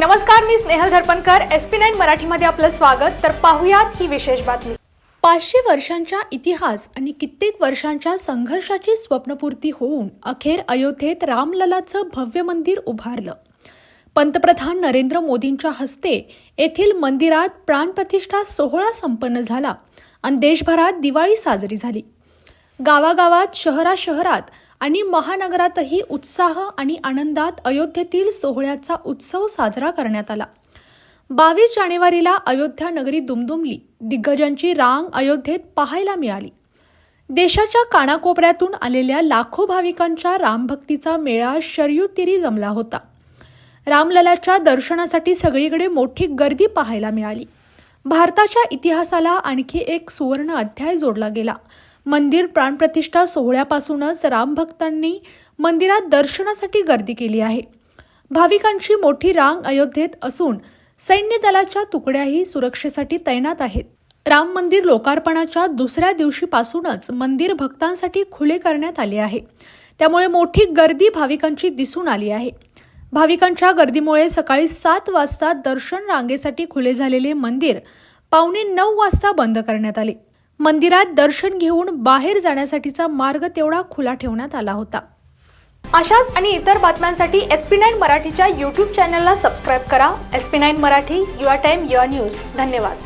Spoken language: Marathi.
नमस्कार मी Snehal Dharpankar S P nine मराठीमध्ये आपलं स्वागत. तर पाहुयात ही विशेष बातमी. पाचशे वर्षांच्या इतिहास आणि कित्येक वर्षांच्या संघर्षाची स्वप्नपूर्ती होऊन अखेर अयोध्येत रामललाचं भव्य मंदिर उभारलं. पंतप्रधान नरेंद्र मोदींच्या हस्ते येथील मंदिरात प्राणप्रतिष्ठा सोहळा संपन्न झाला आणि देशभरात दिवाळी साजरी झाली. गावागावात शहरा शहरात आणि महानगरातही उत्साह आणि आनंदात अयोध्येतील सोहळ्याचा उत्सव साजरा करण्यात आला. बावीस जानेवारीला अयोध्या नगरी दुमदुमली दिग्गजांची रांग अयोध्येत पाहायला मिळाली. देशाच्या कानाकोपऱ्यातून आलेल्या लाखो भाविकांच्या रामभक्तीचा मेळा शरयू जमला होता. रामललाच्या दर्शनासाठी सगळीकडे मोठी गर्दी पाहायला मिळाली. भारताच्या इतिहासाला आणखी एक सुवर्ण अध्याय जोडला गेला. मंदिर प्राणप्रतिष्ठा सोहळ्यापासूनच रामभक्तांनी मंदिरात दर्शनासाठी गर्दी केली आहे. भाविकांची मोठी रांग अयोध्येत असून सैन्य दलाच्या तुकड्याही सुरक्षेसाठी तैनात आहेत. राम मंदिर लोकार्पणाच्या दुसऱ्या दिवशीपासूनच मंदिर भक्तांसाठी खुले करण्यात आले आहे. त्यामुळे मोठी गर्दी भाविकांची दिसून आली आहे. भाविकांच्या गर्दीमुळे सकाळी सात वाजता दर्शन रांगेसाठी खुले झालेले मंदिर पावणे नऊ वाजता बंद करण्यात आले. मंदिरात दर्शन घेऊन बाहेर जाण्यासाठीचा मार्ग तेवढा खुला ठेवण्यात आला होता. अशाच आणि इतर बातम्यांसाठी एस पी नाईन मराठीच्या यूट्यूब चॅनलला सबस्क्राईब करा. S P nine Marathi your time your news. धन्यवाद.